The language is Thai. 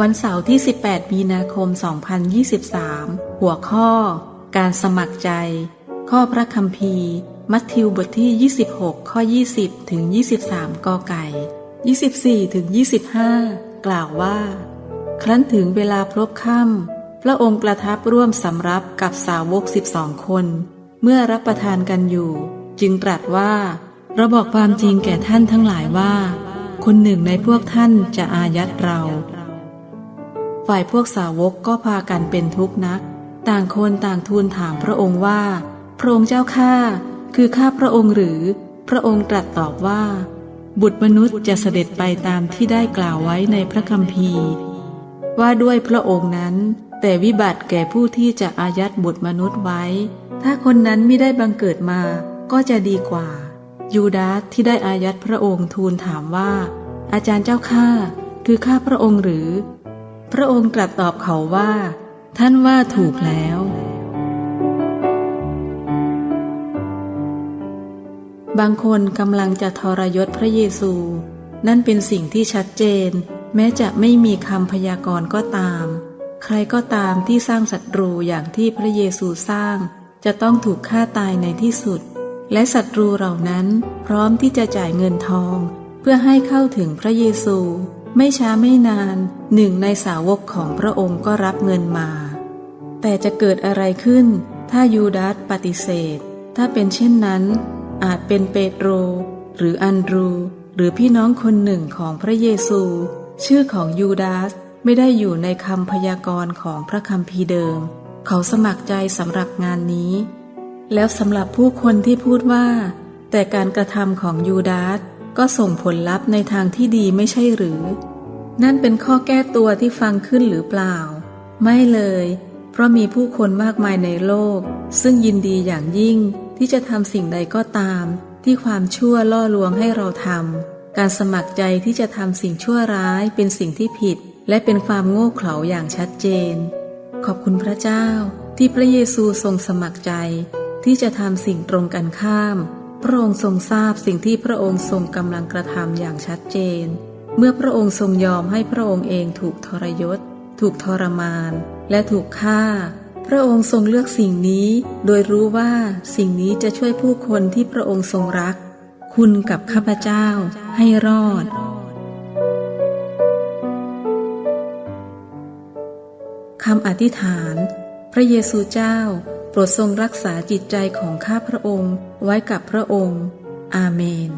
วันเสาร์ที่ 18 มีนาคม 2023 หัวข้อ การสมัครใจ ข้อพระคัมภีร์ มัทธิวบทที่ 26 ข้อ 20 ถึง 23 กไก่ 24 ถึง 25 กล่าวว่า ครั้นถึงเวลาพลบค่ำพระองค์ประทับร่วมสำรับกับสาวก 12 คน เมื่อรับประทานกันอยู่ จึงตรัสว่าเราบอกความจริงแก่ท่านทั้งหลายว่า คนหนึ่งในพวกท่านจะอายัดเรา ฝ่ายพวกสาวกก็พากันเป็นทุกข์นัก ต่างคนต่างทูลถามพระองค์ว่า พระองค์เจ้าข้าคือข้าพระองค์หรือ พระองค์ตรัสตอบว่า บุตรมนุษย์จะเสด็จไปตามที่ได้กล่าวไว้ในพระคัมภีร์ ว่าด้วยพระองค์นั้น แต่วิบัติแก่ผู้ที่จะอายัดบุตรมนุษย์ไว้ ถ้าคนนั้นไม่ได้บังเกิดมาก็จะดีกว่า ยูดาสที่ได้อายัดพระองค์ทูลถามว่า อาจารย์เจ้าข้าคือข้าพระองค์หรือ พระองค์ตรัสตอบเขาว่า ท่านว่าถูกแล้ว บางคนกำลังจะทรยศพระเยซู นั่นเป็นสิ่งที่ชัดเจน แม้จะไม่มีคำพยากรณ์ก็ตาม ใครก็ตามที่สร้างศัตรูอย่างที่พระเยซูสร้าง จะต้องถูกฆ่าตายในที่สุด และศัตรูเหล่านั้นพร้อมที่จะจ่ายเงินทอง เพื่อให้เข้าถึงพระเยซู ไม่ช้าไม่นานหนึ่งในสาวกของพระองค์ก็รับเงินมา แต่จะเกิดอะไรขึ้น ถ้ายูดาสปฏิเสธ ถ้าเป็นเช่นนั้น อาจเป็นเปโตร หรืออันดรู หรือพี่น้องคนหนึ่งของพระเยซู ชื่อของยูดาสไม่ได้อยู่ในคำพยากรณ์ของพระคัมภีร์เดิม เขาสมัครใจสำหรับงานนี้ แล้วสำหรับผู้คนที่พูดว่า แต่การกระทำของยูดาส ก็ส่งผลลัพธ์ในทางที่ดีไม่ใช่หรือ นั่นเป็นข้อแก้ตัวที่ฟังขึ้นหรือเปล่า ไม่เลย เพราะมีผู้คนมากมายในโลก ซึ่งยินดีอย่างยิ่งที่จะทำสิ่งใดก็ตาม ที่ความชั่วล่อลวงให้เราทำการสมัครใจที่จะทำสิ่งชั่วร้ายเป็นสิ่งที่ผิด และเป็นความโง่เขลาอย่างชัดเจน ขอบคุณพระเจ้าที่พระเยซูทรงสมัครใจ ที่จะทำสิ่งตรงกันข้าม พระองค์ทรงทราบสิ่งที่พระองค์ทรงกำลังกระทำอย่างชัดเจน เมื่อพระองค์ทรงยอมให้พระองค์เองถูกทรยศ ถูกทรมาน และถูกฆ่า พระองค์ทรงเลือกสิ่งนี้ โดยรู้ว่าสิ่งนี้จะช่วยผู้คนที่พระองค์ทรงรัก คุณกับข้าพเจ้าให้รอดคำอธิษฐาน พระเยซูเจ้า โปรดทรงรักษาจิตใจของข้าพระองค์ไว้กับพระองค์ อาเมน